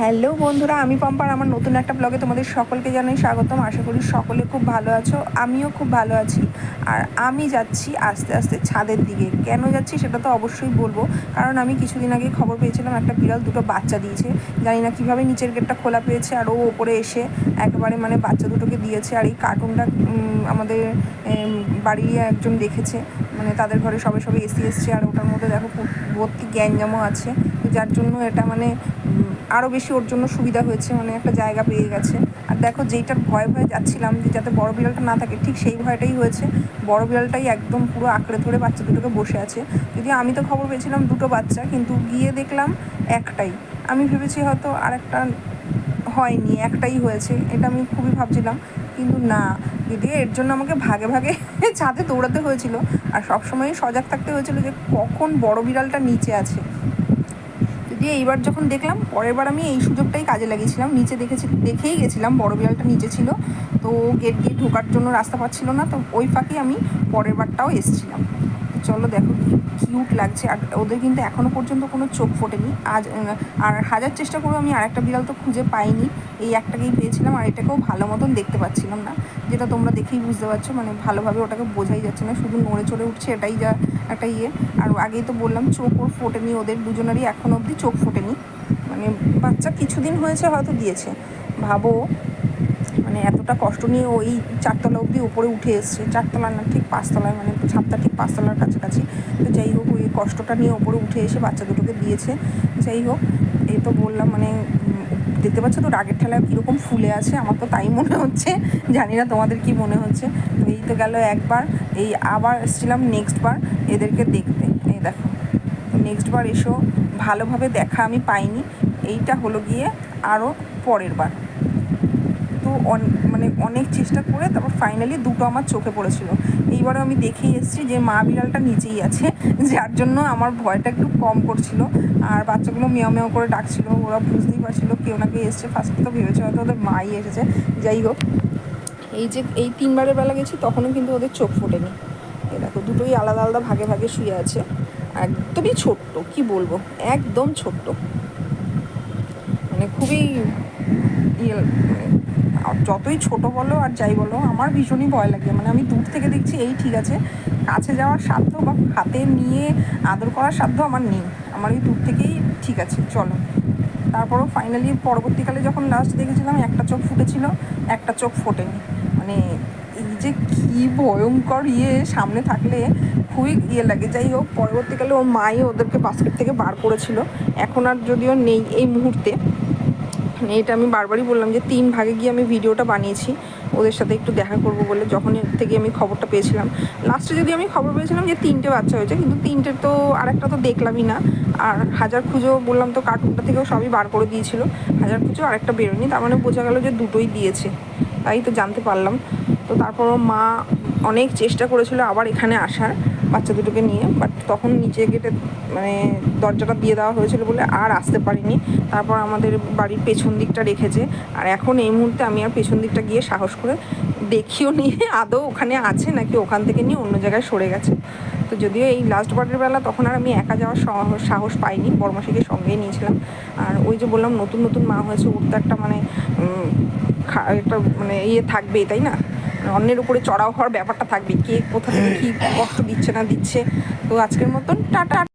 Hello বন্ধুরা, আমি পম্পার, আমার নতুন একটা ব্লগে তোমাদের সকলকে জানাই স্বাগতম। আশা করি সকলে খুব ভালো আছো, আমিও খুব ভালো আছি। আর আমি যাচ্ছি আস্তে আস্তে ছাদের দিকে। কেন যাচ্ছি সেটা তো অবশ্যই বলব, কারণ আমি কিছুদিন আগে খবর পেয়েছিলাম, একটা বিড়াল দুটো বাচ্চা দিয়েছে। জানি না কীভাবে নিচের গেটটা খোলা পেয়েছে, আর ও ওপরে এসে একেবারে মানে বাচ্চা দুটোকে দিয়েছে, আর এই কার্টুনটা আমাদের বাড়ির একজন দেখেছে। মানে তাদের ঘরে সবে সবে এসি এসছে, আর ওটার মধ্যে দেখো ভর্তি গ্যাঞ্জামও আছে। যার জন্য এটা মানে আরও বেশি ওর জন্য সুবিধা হয়েছে মানে একটা জায়গা পেয়ে গেছে। আর দেখো যেইটার ভয়ে ভয়ে যাচ্ছিলাম, যে যাতে বড় বিড়ালটা না থাকে, ঠিক সেই ভয়টাই হয়েছে। বড় বিড়ালটাই একদম পুরো আঁকড়ে ধরে বাচ্চা দুটোকে বসে আছে। যদিও আমি তো খবর পেয়েছিলাম দুটো বাচ্চা, কিন্তু গিয়ে দেখলাম একটাই। আমি ভেবেছি হয়তো আর একটা হয়নি, একটাই হয়েছে, এটা আমি খুবই ভাবছিলাম। কিন্তু না যদিও এর জন্য আমাকে ভাগে ভাগে ছাদে দৌড়াতে হয়েছিল। আর সবসময় সজাগ থাকতে হয়েছিল যে কখন বড় বিড়ালটা নিচে আছে। দিয়ে এইবার যখন দেখলাম পরের বার আমি এই সুযোগটাই কাজে লাগিয়েছিলাম। নিচে দেখেছি, দেখেই গেছিলাম, বড় বিড়ালটা নিচে ছিল। তো গেট দিয়ে ঢোকার জন্য রাস্তা পাচ্ছিল না, তো ওই ফাঁকে আমি পরের বারটাও এসেছিলাম চলো দেখো কি কিউট লাগছে। আর ওদের কিন্তু এখনও পর্যন্ত কোনো চোখ ফোটেনি। আজ আর হাজার চেষ্টা করেও আমি আরেকটা বিড়াল তো খুঁজে পাইনি। এই একটাকেই পেয়েছিলাম আর এটাকেও ভালো মতন দেখতে পাচ্ছিলাম না। যেটা তোমরা দেখেই বুঝতে পারছ মানে ভালোভাবে ওটাকে বোঝাই যাচ্ছে না। শুধু নড়ে চড়ে উঠছে, এটাই যা একটা ইয়ে। আর আগেই তো বললাম, চোখ ওর ফোটেনি, ওদের দুজনেরই এখনও অবধি চোখ ফোটেনি। মানে বাচ্চা কিছুদিন হয়েছে, হয়তো দিয়েছে। ভাবো মানে এতটা কষ্ট নিয়ে ওই চারতলা অবধি উপরে উঠে এসছে। চারতলা না, ঠিক পাঁচতলায় মানে ছাদটা ঠিক পাঁচতলার কাছাকাছি। তো যাই হোক, ওই কষ্টটা নিয়ে ওপরে উঠে এসে বাচ্চা দুটোকে দিয়েছে। যাই হোক, এই তো বললাম মানে দেখতে পাচ্ছ তো, রাগের ঠেলায় কীরকম ফুলে আছে, আমার তো তাই মনে হচ্ছে। জানি না তোমাদের কি মনে হচ্ছে। তো এই তো গেল একবার, এই আবার এসেছিলাম নেক্সট বার, এদেরকে দেখতে। এই দেখো নেক্সট বার এসো, ভালোভাবে দেখা আমি পাইনি। এইটা হলো গিয়ে আরও পরের বার। তো অন- মানে অনেক চেষ্টা করে তারপর ফাইনালি দুটো আমার চোখে পড়েছিল। এইবারও আমি দেখেই এসেছি যে মা বিড়ালটা নিচেই আছে, যার জন্য আমার ভয়টা একটু কম করছিল। আর বাচ্চাগুলো মেয় মেয় করে ডাকছিল, ওরা বুঝতেই পারছিল কেউ না কেউ এসছে। ফার্স্টে তো ভেবেছে হয়তো ওদের মাই এসেছে। যাই হোক, এই যে, এই তিনবারের বেলা গেছি, তখনও কিন্তু ওদের চোখ ফোটেনি। এ দেখো, দুটোই আলাদা আলাদা ভাগে ভাগে শুয়ে আছে। একদমই ছোট্ট, কি বলব? একদম ছোট্ট। মানে খুবই ইয়ে যতই ছোট বলো আর যাই বলো, আমার ভীষণই ভয় লাগে। মানে আমি দূর থেকে দেখছি, এই ঠিক আছে, কাছে যাওয়ার সাধ্য বা হাতে নিয়ে আদর করার সাধ্য আমার নেই। আমার এই দূর থেকেই ঠিক আছে, চলো। তারপরও ফাইনালি পরবর্তীকালে যখন লাস্ট দেখেছিলাম, একটা চোখ ফুটেছিল, একটা চোখ ফোটেনি। মানে এই যে কী ভয়ঙ্কর ইয়ে সামনে থাকলে খুবই ইয়ে লাগে। যাই হোক, পরবর্তীকালে ওর মাই ওদেরকে বাস্কেট থেকে বার করেছিল। এখন আর যদিও নেই এই মুহূর্তে। এটা আমি বারবারই বললাম যে তিন ভাগে গিয়ে আমি ভিডিওটা বানিয়েছি। ওদের সাথে একটু দেখা করব বলে যখন থেকে আমি খবরটা পেয়েছিলাম। লাস্টে যদি আমি খবর পেয়েছিলাম যে তিনটে বাচ্চা হয়েছে, কিন্তু তিনটে তো আরেকটা তো দেখলামই না। আর হাজার খুঁজো বললাম তো কার্টুনটা থেকেও সবই বার করে দিয়েছিল। হাজার খুঁজো আর একটা বেরোয়নি। তার মানে বোঝা গেল যে দুটোই দিয়েছে। তাই তো জানতে পারলাম। তো তারপরও মা অনেক চেষ্টা করেছিল আবার এখানে আসার। বাচ্চা দুটোকে নিয়ে বাট তখন নিচে গেটে মানে দরজাটা দিয়ে দেওয়া হয়েছিল বলে আর আসতে পারিনি। তারপর আমাদের বাড়ির পেছন দিকটা রেখেছে। আর এখন এই মুহূর্তে আমি আর পেছন দিকটা গিয়ে সাহস করে দেখিও নিয়ে আদৌ ওখানে আছে নাকি ওখান থেকে নিয়ে অন্য জায়গায় সরে গেছে। তো যদিও এই লাস্ট বারের বেলা তখন আর আমি একা যাওয়ার সাহস- পাইনি বর্মাসিকে সঙ্গেই নিয়েছিলাম। আর ওই যে বললাম, নতুন নতুন মা হয়েছে, ওর তো একটা মানে একটা মানে ইয়ে থাকবেই, তাই না? অন্যের উপরে চড়াও হওয়ার ব্যাপারটা থাকবে, কে কোথা থেকে কী কষ্ট দিচ্ছে না দিচ্ছে। তো আজকের মতন, টাটা।